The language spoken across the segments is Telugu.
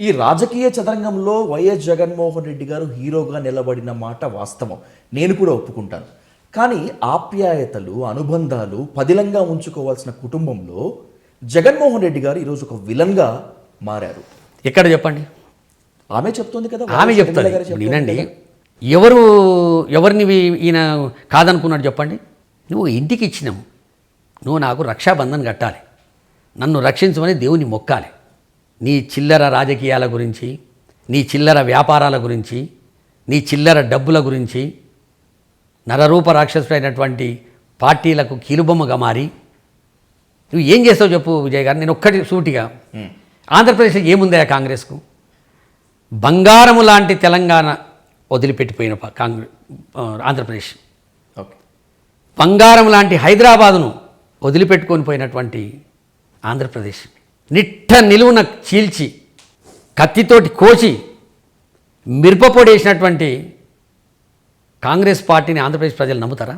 ఈ రాజకీయ చదరంగంలో వైఎస్ జగన్మోహన్ రెడ్డి గారు హీరోగా నిలబడిన మాట వాస్తవం. నేను కూడా ఒప్పుకుంటాను. కానీ ఆప్యాయతలు అనుబంధాలు పదిలంగా ఉంచుకోవాల్సిన కుటుంబంలో జగన్మోహన్ రెడ్డి గారు ఈరోజు ఒక విలన్గా మారారు. ఎక్కడ చెప్పండి? ఆమె చెప్తోంది కదా ఆమె చెప్తోంది. వినండి. ఎవరు ఎవరిని ఈయన కాదనుకున్నాడు చెప్పండి? నువ్వు ఇంటికి ఇచ్చినావు. నువ్వు నాకు రక్షాబంధన్ కట్టాలి. నన్ను రక్షించమని దేవుని మొక్కాలి. నీ చిల్లర రాజకీయాల గురించి నీ చిల్లర వ్యాపారాల గురించి నీ చిల్లర డబ్బుల గురించి నరరూప రాక్షసుడైనటువంటి పార్టీలకు కీలుబొమ్మగా మారి నువ్వు ఏం చేస్తావు చెప్పు విజయ్ గారు? నేను ఒక్కటి సూటిగా. ఆంధ్రప్రదేశ్లో ఏముందా కాంగ్రెస్కు? బంగారము లాంటి తెలంగాణ వదిలిపెట్టిపోయిన కాంగ్రెస్ ఆంధ్రప్రదేశ్. బంగారం లాంటి హైదరాబాదును వదిలిపెట్టుకొని పోయినటువంటి ఆంధ్రప్రదేశ్. నిట్ట నిలువున చీల్చి కత్తితోటి కోసి మిరపపొడి వేసినటువంటి కాంగ్రెస్ పార్టీని ఆంధ్రప్రదేశ్ ప్రజలు నమ్ముతారా?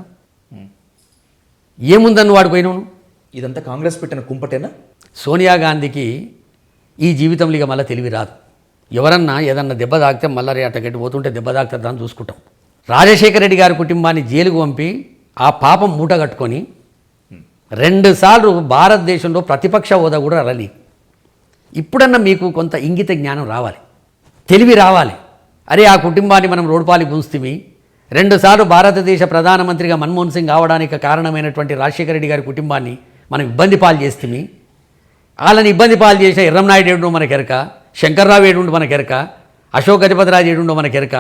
ఏముందని వాడు పోయినావు ఇదంతా కాంగ్రెస్ పెట్టిన కుంపటేనా? సోనియా గాంధీకి ఈ జీవితంలో ఇక మళ్ళీ తెలివి రాదు. ఎవరన్నా ఏదన్నా దెబ్బ తాకితే మళ్ళీ అట్టగట్టి పోతుంటే దెబ్బ తాకుతుంది దాన్ని చూసుకుంటాం. రాజశేఖర రెడ్డి గారి కుటుంబాన్ని జైలుకు పంపి ఆ పాపం మూట కట్టుకొని రెండుసార్లు భారతదేశంలో ప్రతిపక్ష హోదా కూడా రలి. ఇప్పుడన్నా మీకు కొంత ఇంగిత జ్ఞానం రావాలి. తెలివి రావాలి. అరే ఆ కుటుంబాన్ని మనం రోడ్పాలి గుంస్తిమి రెండుసార్లు భారతదేశ ప్రధానమంత్రిగా మన్మోహన్ సింగ్ కావడానికి కారణమైనటువంటి రాజశేఖర రెడ్డి గారి కుటుంబాన్ని మనం ఇబ్బంది పాలు చేస్తుంది వాళ్ళని ఇబ్బంది పాలు చేసిన ఎర్రంనాయుడు ఏడు మన ఎరక శంకర్రావు ఏడుండు మనకి ఎరక అశోక్ గజపతిరాజు ఏడుండో మనకి ఎరక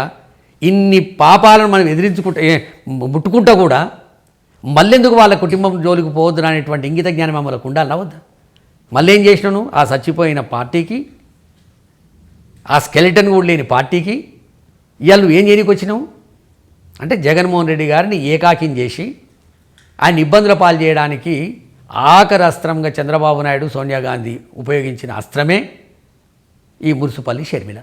ఇన్ని పాపాలను మనం ఎదిరించుకుంటే ముట్టుకుంటా కూడా మళ్ళెందుకు వాళ్ళ కుటుంబం జోలికి పోవద్దు అనేటువంటి ఇంగిత జ్ఞానం మమ్మల్ని ఉండాలి వద్దా మళ్ళీ ఏం చేసినాను? ఆ చచ్చిపోయిన పార్టీకి ఆ స్కెలిటన్ కూడా లేని పార్టీకి ఇవాళ నువ్వు ఏం చేయడానికి వచ్చినావు? అంటే జగన్మోహన్ రెడ్డి గారిని ఏకాకిం చేసి ఆయన ఇబ్బందుల పాలు చేయడానికి ఆఖరి అస్త్రంగా చంద్రబాబు నాయుడు సోనియా గాంధీ ఉపయోగించిన అస్త్రమే ఈ మురుసుపల్లి షర్మిల.